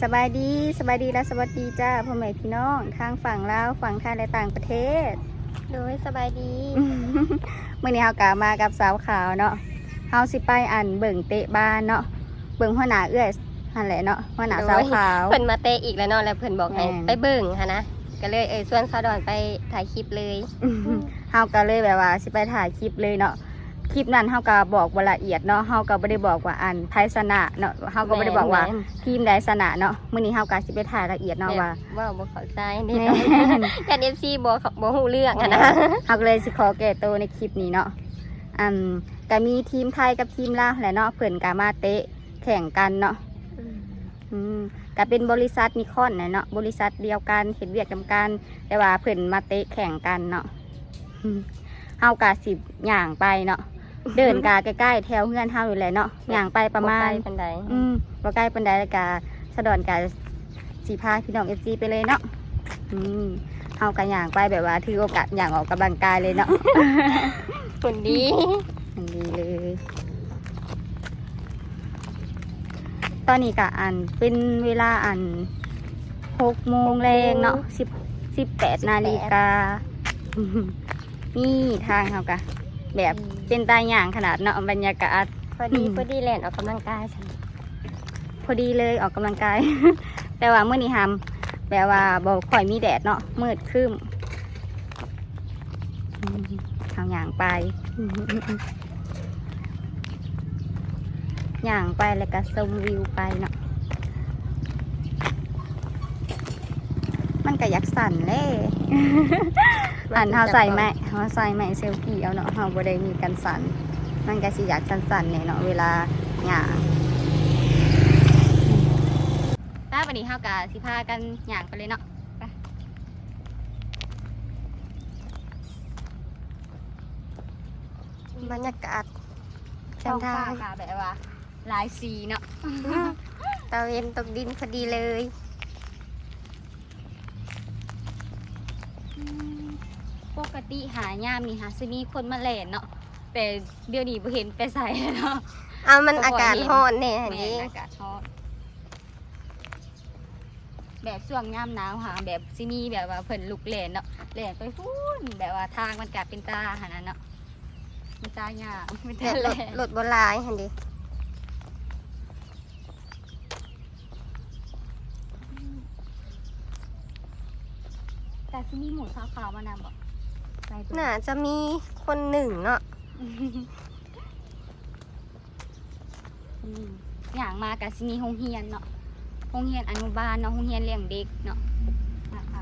สบายดีสบายดีและสวัสดีจ้าพ่อแม่พี่น้อง ทางฝั่งลาวฝั่งไทยและต่างประเทศ โดยสบายดีเมื่อนี้เฮากะมากับสาวขาวเนาะเฮาสิไปอันเบิ่งเตะบ้านเนาะเบิ่งหัวหน้าเอื้อยนั่นแหละเนาะหัวหน้าสาวขาวเพิ่นมาเตะอีกแล้วเนาะแล้วเพิ่นบอกให้แม่นไปเบิ่งค่ะนะก็เลยเออชวนซาวดอนไปถ่ายคลิปเลยเฮาก็เลยแบบว่าสิไปถ่ายคลิปเลยเนาะ คลิปนั้นเฮาก็บอกบ่ละเอียดเนาะเฮาก็บ่ได้บอกว่าอันไทยชนะเนาะเฮาก็บ่ได้บอกว่าแม่นทีมใดชนะเนาะมื้อนี้เฮาก็สิไปถ่ายละเอียดเนาะว่าว่าบ่เข้าใจนี่แม่เนาะนกัน FC บ่เข้าบ่ฮู้เรื่องอะนะเฮาก็เลยสิขอแก้ตัวในคลิปนี้เนาะอันก็มีทีมไทยกับทีมลาวแหละเนาะเพิ่นก็มาเตะแข่งกันเนาะอืมก็เป็นบริษัทนิคอนนะเนาะบริษัทเดียวกันเห็นเวียกนำกันแต่ว่าเพิ่นมาเตะแข่งกันเนาะอืมเฮากะสิบย่างไปเนาะ เดินกาใกล้ๆแถวเฮือนเฮาอยู่แหละเนาะย่างไปประมาณบ่ไกลปานใดอืมบ่ใกล้ปานใดแล้วกาสะดอนกาสีพาพี่น้อง FG ไปเลยเนาะอืมเฮากะย่างไปแบบว่าถือโอกาสย่างออกกำลังกายเลยเนาะคนดีอันดีเลย ตอนนี้กะอันเป็นเวลาอันหกโมงแรงเนาะสิบสิบแปดนาฬิกานี่ทางเขากะ แบบเป็นตายอย่างขนาดเนาะบรรยากาศ พอดีอืมพอดีแล่นออกกำลังกายฉันพอดีเลยออกกำลังกาย แต่ว่าเมื่อนี้ทำแบบว่าบอกข่อยมีแดดเนาะมืดครึ้มอืมทางอย่างไปอย่างไปแล้วก็ชมวิวไปเนาะมันก็อยากสั่นเลย อันเฮาใส่ไหมเฮาใส่ไหมเซลฟี่เอาเนาะเฮาบ่ได้มีกันสั่นมันก็สิอยากสั่นๆเนี่ยเนาะเวลาหย่างป้าวันนี้เฮากะสิพากันหย่างไปเลยเนาะบรรยากาศท้องทาฟ้างค่ะแบบว่าหลายสีเนาะตะเวนตกดินพอดีเลย ปกติหายามนี่หาซิมีคนมาเล่นเนาะแต่เดี๋ยวนี้บ่เห็นไปใส่เนาะเอามันบ่ค่อาอยกาศเห็นร้อนแน่แม่นี่นอากาศร้อนแบบช่วงยามหนาวหาแบบซิมีแบบว่าเพิ่นลุกเล่นเนาะเล่นไปพูนแบบว่าทางมันกะเป็นตาหานั้นเนาะเป็นตายากเป็นเนี่ตายรแลถรถโบราณหั่นดิแต่ซิมีหมูสาวขาวมานำบ่ไป เบิ่งน่าจะมีคนหนึ่งเนาะอืมอย่างมากะสิมีโรงเรียนเนาะโรงเรียนอนุบาลเนาะโรงเรียนเลี้ยงเด็กเนาะนะคะ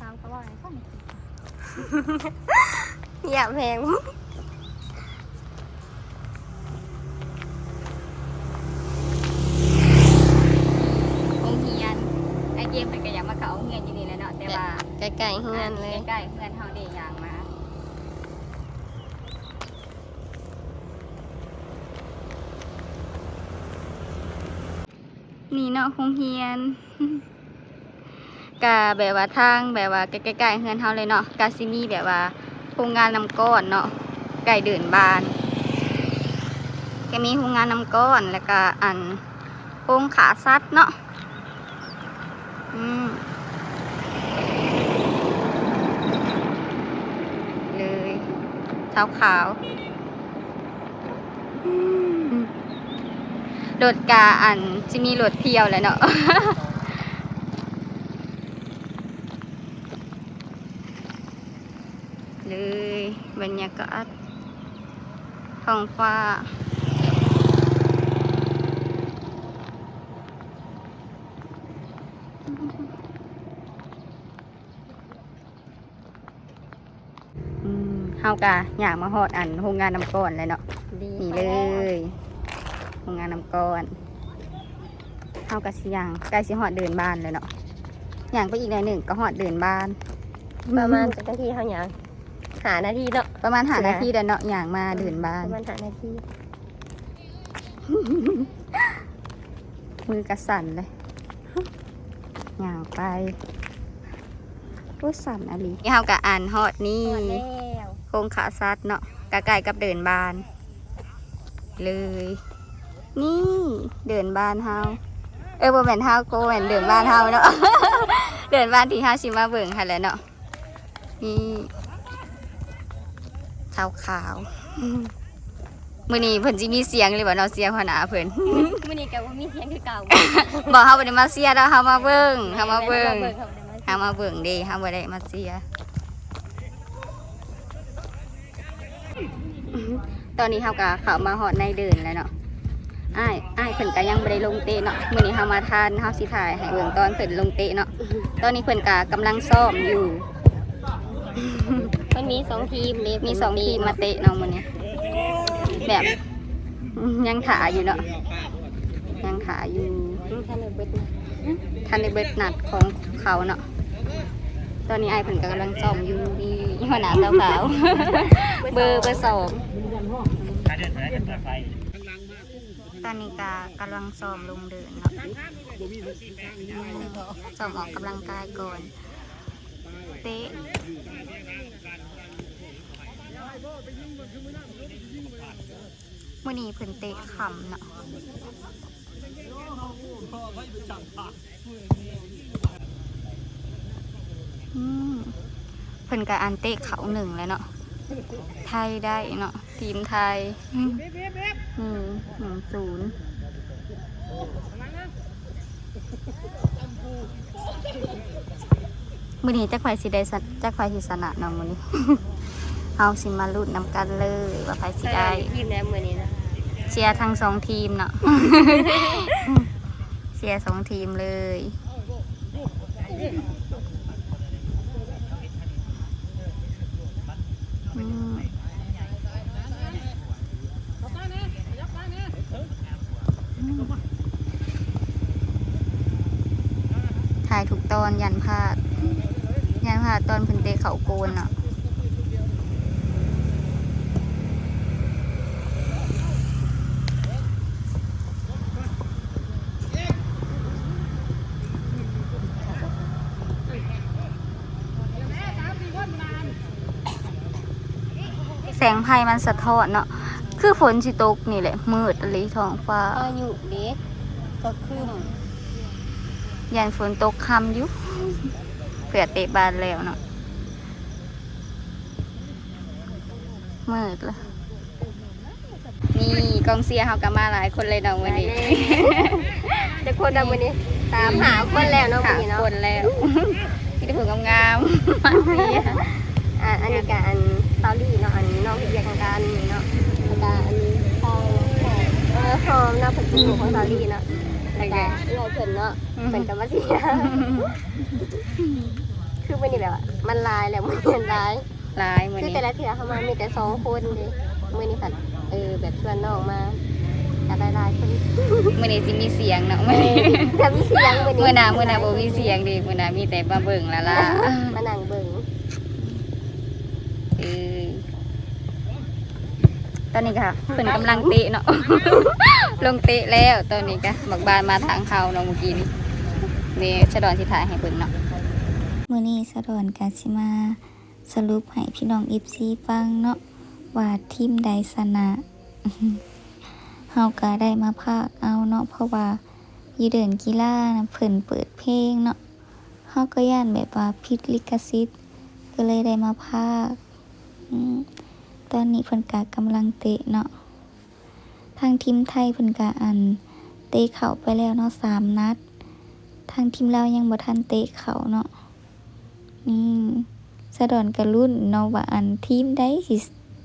สาวเขาว่าอะไรก็ไม่ อย่าแพงโรงเรียนไอเกมเป็นก็อยากมาเข้าโรงเรียนอยู่นี่แหละเนาะแต่ว่าใกล้ๆเฮือนเลยใกล้ๆเพื่อนเฮาเด้อย่างมานี่เนาะโรงเรียน กะแบบว่าทางแบบว่าใกล้ๆเฮือนเฮาเลยเนาะกะสิมีแบบว่า โรงงานน้ำก้อนเนาะไก่เดินบานก็มีโรงงานน้ำก้อนแล้วก็อันโรงขาซัดเนาะอืมเลยเท้าขาวรถกาอันจะมีรถเที่ยวแหล้วเนาะ เลย บรรยากาศท้องฟ้า อืมเฮากะอยากมาฮอดอันโรงงานน้ำก้อนเลยเนาะดีนี่เลยโรงงานน้ำก้อนเฮากะสิย่างใกล้สิฮอดเดินบ้านเลยเนาะย่างไปอีกหน่อยหนึ่งก็ฮอดเดินบ้าน ประมาณจะนาทีเท่าหยัง หานาทีเนาะประมาณหาใช่นาทีเดินเนาะย่างมาเดินบ้าปน ระมาณหานาทีมือกระสั่นเลยย่างไปผู้สันอลีนี่เฮากะอ่านฮอดนี่ หมดแล้วโครงขาซัดเนาะกะไก่กับเดินบาน เลย นี่ เดินบานเฮา เออบ่แม่นเฮาโกแม่นเดินบานเฮาเนาะ เดินบานที่เฮาสิมาเบิ่งหั่นแหละเนาะ นี่ ขาวขาวๆอืมมื้อนี้เพิ่นสิมีเสียงเลยบ่เนาะเสียงหัวหน้าเพิ่นมื้อนี้ก็บ่มีเสียงคือเก่าบอกเฮาบ่ได้มาเสียดอกเฮามาเบิ่งเฮามาเบิ่งเบิ่งเขาบ่ได้มาเฮามาเบิ่งเด้เฮาบ่ได้มาเสีย ตอนนี้เฮาก็เข้ามาฮอดในเดินแล้วเนาะอ้ายอ้ายเพิ่นก็ยังบ่ได้ลงเตะเนาะมื้อนี้เฮามาทานเฮาสิถ่ายให้เบิ่งตอนเพิ่นลงเตะเนาะตอนนี้เพิ่นก็กำลังซ้อมอยู่ มันมีสองทีมเด้มีสองทีมมาเตะเนาะมื้อนี้แบบยังขาอยู่เนาะยังขาอยู่อืมท่านได้เบิดนะทันในเบิดนัดของเขาเนาะตอนนี้ไอ้ายเพิ่นก็กำลังซ้อมอยู่นี่หัวหน้าสาวขาวเบอร์เบอร์สองตอนนี้ก็กำลังซ้อมลงเดินเนาะซ้อมออกกำลังกายก่อน เตะมื่อนี้เพิ่นเตะขำเนาะเพิ่นก็อันเตะเขาหนึ่งแล้วเนาะไทยได้เนาะทีมไทยอืมหนึ่งศูนย์ มือนี้จักไฟสิได้สะจักไฟสิสนะเนาะมือนี้ เอาสิมาลุ้นนำกันเลยว่าไฟสิได้ทีมแล้วมื้อนี้นะเชียร์ทั้งสองทีมเนาะเชียร์สองทีมเลยอืมถ่ายถูกตอนยันพลาด ยันพลาดตอนเพิ่นเตะเขาโกนเนาะแสงไฟมันสะท้อนเนาะคือฝนสิตกนี่แหละ มืดอะไรท้องฟ้าอายุเด้ก็คืมยันฝนตกค่ำอยู่เผื่อเตะบานแล้วเนาะมืดละนี่กองเสียร์เขาก็มาหลายคนเลยเนาะวันนี้ จะคนละมื้อนี้ตามหาคนแล้วเนาะมื้หาอนี้เนาะคนแล้วมีแต่ผู้งามๆมาเสียอ่าอันนี้ก็อันซาลี่เนาะอันน้องเรียกกันเนาะแล้วก็อันนี้ทองเออหอมเนาะเพิ่นเป็นของซาลี่เนาะแล้วก็เราเพิ่นเนาะเพิ่นก็มาเสีย คือมันนี่แบบว่ามันลายแล้วมันเห็นลายหลายมือคือนี้แต่ละเถื่อเขามามีแต่สองคนเลยมื่อนี้ค่ะเออแบบชวนน้องมาจะได้ลายคนมือนี้สิมีเสียงเนาะมือนี้จะมีเสียงมื่อนี้มือหนามือหนาบ่มีเสียงดิมือหนามีแต่มาเบิ่งและล่ะมานั่งเบิ่งเออตอนนี้ค่ะเพิ่นกำลังเตะเนาะ ลงเตะแล้วตอนนี้ก็บักบานมาทางเขาเนาะเมื่อกี้นี้นี่ชะดอนที่ถ่ายให้เบิ่งเนาะ มื้อนี้สะดอนกาสิมาสรุปให้พี่น้องอีฟซีฟังเนาะว่าทีมใดชนะเฮาก็ได้มาพากเอาเนาะเพราะว่าอยู่เดินกีฬานะเพิ่นเปิดเพลงเนาะเฮาก็ย่านแบบว่าผิดลิขสิทธิ์ก็เลยได้มาพากตอนนี้เพิ่นกะกำลังเตะเนาะทางทีมไทยเพิ่นกะอัน เตะเข่าไปแล้วเนาะสามนัด ทางทีมเราวยังบ่ทันเตะเข่าเนาะ นี่สะดอนกระรุ่นเนาะว่าอันทีมได้สิ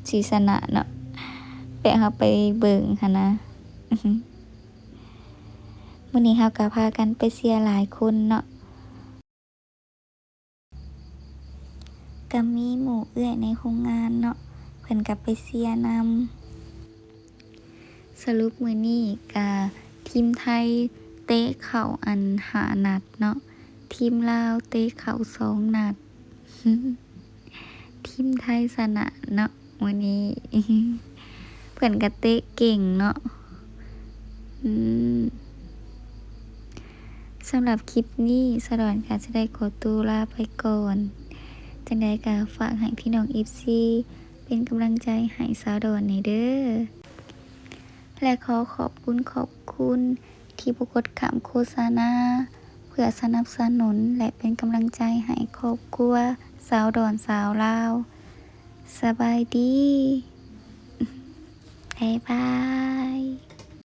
สิชนะเนาะไปเฮาไปเบิ่งหั่นนะมื้อนี้เฮาก็พากันไปเชียหลายคนเนาะก็มีหมู่เอื้อยในโรงงานเนาะเพิ่นกับไปเสียนำสรุปมือนี้กาทีมไทยเตะเข่าอันหานัดเนาะ ทีมลาวเตะเข่าสองนัด ทีมไทยสนะเนาะวันนี้ เพิ่อนก็เตะเก่งเนาะสำหรับคลิปนี้สะดอนกาจะได้ขอตัวลาไปก่อน จังใดกาฝากให้พี่น้องอีฟซีเป็นกำลังใจให้สาวดอนในเด้อ และขอขอบคุณขอบคุณที่ผู้กดคำโฆษณา พื่อสนับสนุนและเป็นกำลังใจให้ครอบครัว สาวดอนสาวลาว สบายดี บ๊ายบาย